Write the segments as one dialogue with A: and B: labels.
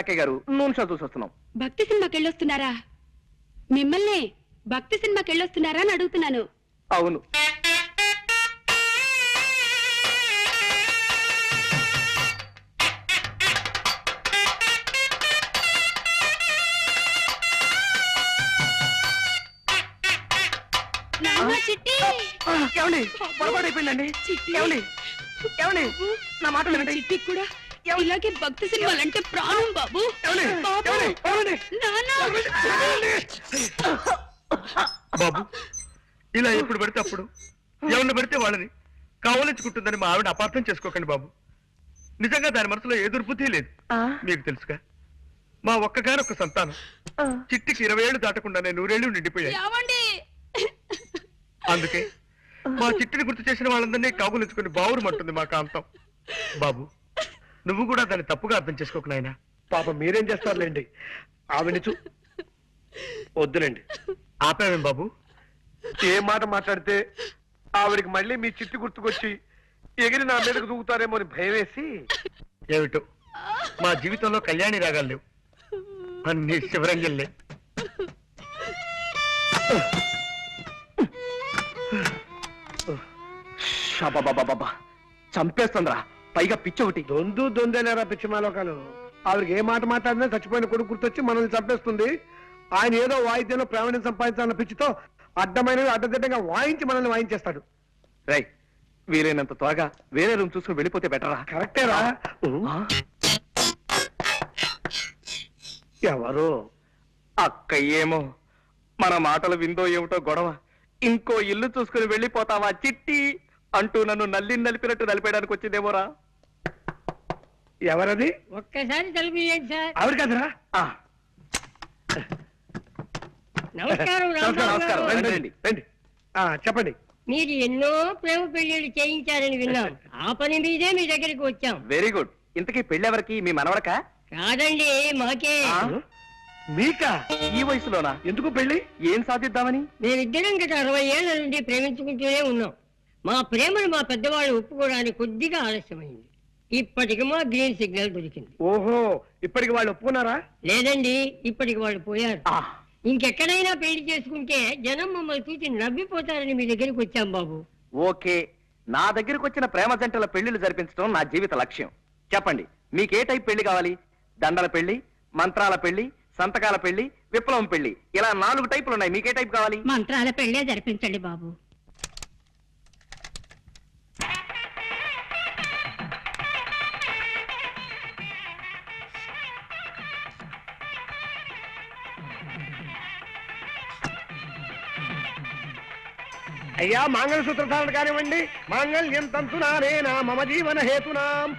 A: అక్కయ్య గారు నూనె షా చూసి వస్తున్నాం
B: భక్తి సినిమాకి వెళ్ళొస్తున్నారా? మిమ్మల్ని భక్తి సినిమాకి వెళ్ళొస్తున్నారా అని అడుగుతున్నాను.
A: అవును.
B: నాన్న చిట్టి.
A: ఏమండి? పొరపాటు అయిపోయిందండి.
B: చిట్టి.
A: ఏమండి? ఏమండి? నా మాట
B: నా
A: వినండి.
B: చిట్టి కూడా ఇలాగే భక్తి సినిమాలంటే ప్రాణం బాబు. బాబు.
C: ఇలా ఎప్పుడు పడితే అప్పుడు ఎవరిని పడితే వాళ్ళని కావలించుకుంటుందని మా ఆవిడ అపార్థం చేసుకోకండి బాబు. నిజంగా దాని మనసులో ఏ దుర్బుద్ధి లేదు. మీకు తెలుసుగా. మా ఒక్కగానొక్క సంతానం.
A: ఆ.
C: చిట్టికి ఇరవై ఏళ్ళు దాటకుండానే నూరేళ్ళు నిండిపోయాయి. అందుకే మా చిట్టిని గుర్తు చేసిన వాళ్ళందరినీ కాగులించుకుని బావురుమంటుంది మా కాంతం. బాబు నువ్వు కూడా దాన్ని తప్పుగా అర్థం చేసుకోకు నాయనా.
D: పాప మీరేం చేస్తారులేండి? ఆవిడ చూ వద్దులేండి.
C: ఆపావేం బాబు?
D: ఏ మాట మాట్లాడితే ఆవిడకి మళ్ళీ మీ చిట్టి గుర్తుకొచ్చి ఎగిరి నా మీదకు దూకుతారేమో అని భయం వేసి
C: ఏమిటో? మా జీవితంలో కళ్యాణి రాగాలు లేవు. అన్ని
A: షాబాబాబాబా చంపేస్తుందిరా. పైగా పిచ్చి ఒకటి
D: దొందు దొందేలేరా పిచ్చిమాలోకాలు ఆవిడకి ఏ మాట మాట్లాడినా చచ్చిపోయిన కొడుకు గుర్తొచ్చి మనల్ని చంపేస్తుంది. ఆయన ఏదో వాయిద్యంలో ప్రావీణ్యం సంపాదించాలన్న పిచ్చితో అడ్డమైనవి అడ్డదిడ్డంగా వాయించి మనల్ని వాయించేస్తాడు.
A: రై వీలైనంత త్వరగా వేరే రూమ్ చూసుకుని వెళ్ళిపోతే బెటరా?
D: కరెక్టేరా? ఎవరు?
A: అక్క ఏమో మన మాటలు విందో ఏమిటో గొడవ. ఇంకో ఇల్లు చూసుకుని వెళ్ళిపోతావా చిట్టి? అంటూ నన్ను నల్లి నలిపినట్టు నలిపేయడానికి వచ్చిందేమోరా
D: ఎవరది?
E: ఒక్కసారి తలుపు తీయండి సార్.
D: ఆవిడ కదరా?
E: నమస్కారం రాంబాబు
A: నమస్కారం.
E: గారు.
A: రండి, రండి.
D: రండి. ఆ, చెప్పండి.
E: మీరు ఎన్నో ప్రేమ పెళ్ళిళ్ళు చేయించారని విన్నాం. ఆ పని మీదే మీ దగ్గరికి వచ్చాం.
A: వెరీ గుడ్ ఇంతకీ పెళ్ళెవరికి? మీ మనవడకా?
E: కాదండి మాకే.
A: ఆ?
D: మీకా?
A: ఈ వయసులోనా?
D: ఎందుకు పెళ్ళి
A: ఏం సాధిద్దామని?
E: మేమిద్దరం గత అరవై ఏళ్ళ నుండి ప్రేమించుకుంటూనే ఉన్నాం. మా ప్రేమను మా పెద్దవాళ్ళు ఒప్పుకోవడానికి కొద్దిగా ఆలస్యమైంది. ఇప్పటికి మా గ్రీన్ సిగ్నల్ దొరికింది.
D: ఓహో ఇప్పటికి వాళ్ళు ఒప్పుకున్నారా?
E: లేదండి ఇప్పటికి వాళ్ళు పోయారు. ఇంకెక్కడైనా పెళ్ళి చేసుకుంటే జనం మమ్మల్ని చూసి నవ్విపోతారని మీ దగ్గరికి వచ్చాం బాబు.
A: ఓకే నా దగ్గరకు వచ్చిన ప్రేమ జంటల పెళ్ళిళ్ళు జరిపించడం నా జీవిత లక్ష్యం. చెప్పండి మీకు ఏ టైప్ పెళ్ళి కావాలి? దండల పెళ్ళి మంత్రాల పెళ్ళి సంతకాల పెళ్ళి విప్లవం పెళ్ళి. ఇలా నాలుగు టైపులు ఉన్నాయి మీకే టైప్ కావాలి?
B: మంత్రాల పెళ్ళే జరిపించండి బాబు.
D: అయ్యా మాంగళ సూత్రధారణ కానివ్వండి. మాంగళ్యం తంతునానేనా మమ జీవన హేతునాం.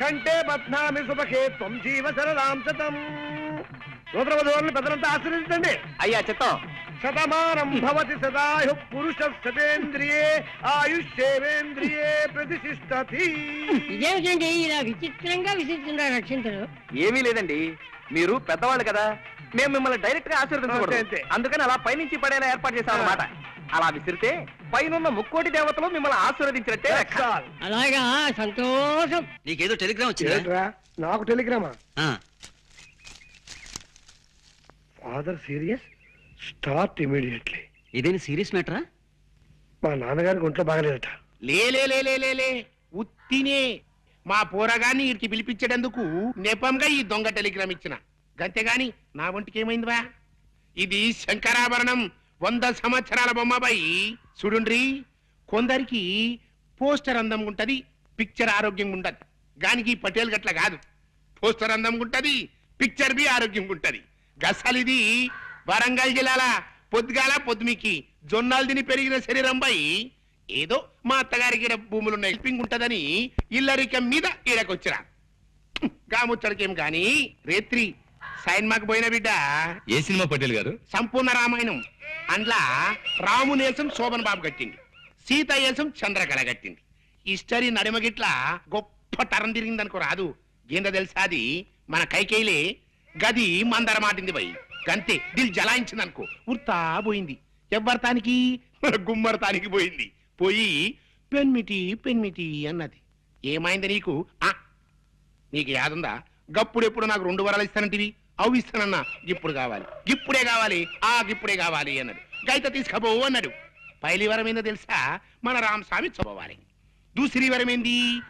D: కంటే బధ్నామి సుభకే త్వం జీవ సరదాం శతం. నూతన వధువులను పెద్దలంతా ఆశీర్వదించండి.
A: అయ్యా చిత్తం
D: శతమానం భవతి సదాయు పురుష శతేంద్రియే ఆయుష్యేవేంద్రియే ప్రతిష్టతి
E: ఇదేమిటండి ఇలా విచిత్రంగా విసిస్తున్నారు రక్షించరు
A: ఏమీ లేదండి. మీరు పెద్దవాళ్ళు కదా. మేము మిమ్మల్ని
D: డైరెక్ట్గా.
A: ఆశీర్వదించకూడదు అందుకని అలా పైనుంచి పడేలా ఏర్పాటు చేశాం అన్నమాట అలా విసిరితే పైనున్న ముక్కోటి దేవతలు మిమ్మల్ని ఆశీర్వదించినట్టే లెక్క.
E: అలాగా? సంతోషం.
F: నీకేదో టెలిగ్రామ్ వచ్చిందా
D: ఏంట్రా? నాకు టెలిగ్రామా?
F: ఆ,
D: ఫాదర్ సీరియస్ స్టార్ట్ ఇమీడియట్లీ
F: ఇదేని సీరియస్ మ్యాటరా
D: మా నాన్నగారికి ఒంట్లో బాగలేదట.
G: లే లే లే లే లే లే. ఉత్తినే. మా పోరగాన్ని వీరికి పిలిపించేటందుకు నెపంగా ఈ దొంగ టెలిగ్రామ్ ఇచ్చిన. గంతేగాని నా ఒంటికి ఏమైందివా ఇది శంకరాభరణం వంద సంవత్సరాల బొమ్మపై చూడుండ్రి కొందరికి పోస్టర్ అందంగా ఉంటది పిక్చర్ ఆరోగ్యంగా ఉంటది గానికి పటేల్ గట్ల కాదు. పోస్టర్ అందంగా ఉంటది పిక్చర్ బి ఆరోగ్యంగా ఉంటది. గసలిది వరంగల్ జిల్లాల పొద్దుగాల పొద్దుమికి జొన్నాలు తిని పెరిగిన శరీరంపై ఏదో మా అత్తగారికి ఈడ భూములు హెల్పింగ్ ఉంటదని ఇల్లరికం మీద ఈడకొచ్చిరా. గాముచ్చడికేం గాని రేత్రి సైన్మాకు పోయిన బిడ్డ.
C: ఏ సినిమా పటేల్ గారు?
G: సంపూర్ణ రామాయణం. అండ్లా రామునేసం శోభన్ బాబు కట్టింది సీత వేసం చంద్రకళ కట్టింది. హిస్టరీ నడిమగిట్ల గొప్ప తరం తిరిగిందనుకో రాదు. ఏందో తెలుసా అది? మన కైకేయిలే గది మందర మాటింది పోయి గంతే దిల్ జలాయించింది అనుకో ఉర్తా పోయింది. ఎవ్వరతానికి? మన గుమ్మరతానికి పోయింది. పోయి పెన్మిటి పెన్మిటి అన్నది. ఏమైంది నీకు? ఆ నీకు యాదుందా? గప్పుడెప్పుడు నాకు రెండు వరాలు ఇస్తానంటివి? అవి ఇస్తానన్నా ఇప్పుడు కావాలి. ఇప్పుడే కావాలి. ఆ ఇప్పుడే కావాలి అన్నాడు గైత తీసుకపోవు అన్నాడు. పైలి వరం ఏందో తెలుసా? మన రామస్వామి చదవాలి దూసరి వరం ఏంది